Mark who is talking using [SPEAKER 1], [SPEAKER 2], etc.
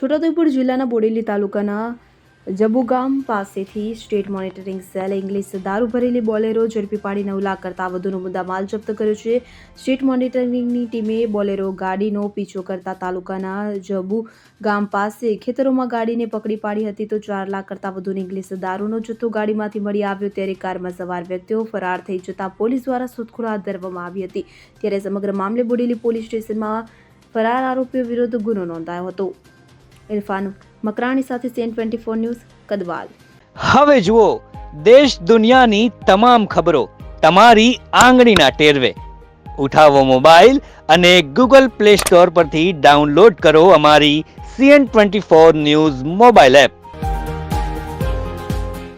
[SPEAKER 1] છોટાઉદેપુર જિલ્લાના બોડેલી તાલુકાના જબુગામ પાસેથી સ્ટેટ મોનિટરિંગ સેલે ઇંગ્લિશ દારૂ ભરેલી બોલેરો ઝડપી પાડી નવ લાખ કરતાં વધુનો મુદ્દામાલ જપ્ત કર્યો છે. સ્ટેટ મોનિટરિંગની ટીમે બોલેરો ગાડીનો પીછો કરતા તાલુકાના જબુ ગામ પાસે ખેતરોમાં ગાડીને પકડી પાડી હતી તો ચાર લાખ કરતાં વધુની ઇંગ્લિશ દારૂનો જથ્થો ગાડીમાંથી મળી આવ્યો ત્યારે કારમાં સવાર વ્યક્તિઓ ફરાર થઈ જતાં પોલીસ દ્વારા શોધખોળ હાથ ધરવામાં આવી હતી. ત્યારે સમગ્ર મામલે બોડેલી પોલીસ સ્ટેશનમાં ફરાર આરોપીઓ વિરુદ્ધ ગુનો નોંધાયો હતો. ઇરફાન મકરાણી સાથે CN twenty four news Kadwal.
[SPEAKER 2] હવે જુઓ, દેશ દુનિયાની તમામ ખબરો તમારી આંગળીના ટેરવે. ઉઠાવો મોબાઈલ અને ગૂગલ પ્લે સ્ટોર પરથી ડાઉનલોડ કરો અમારી CN twenty four news mobile app.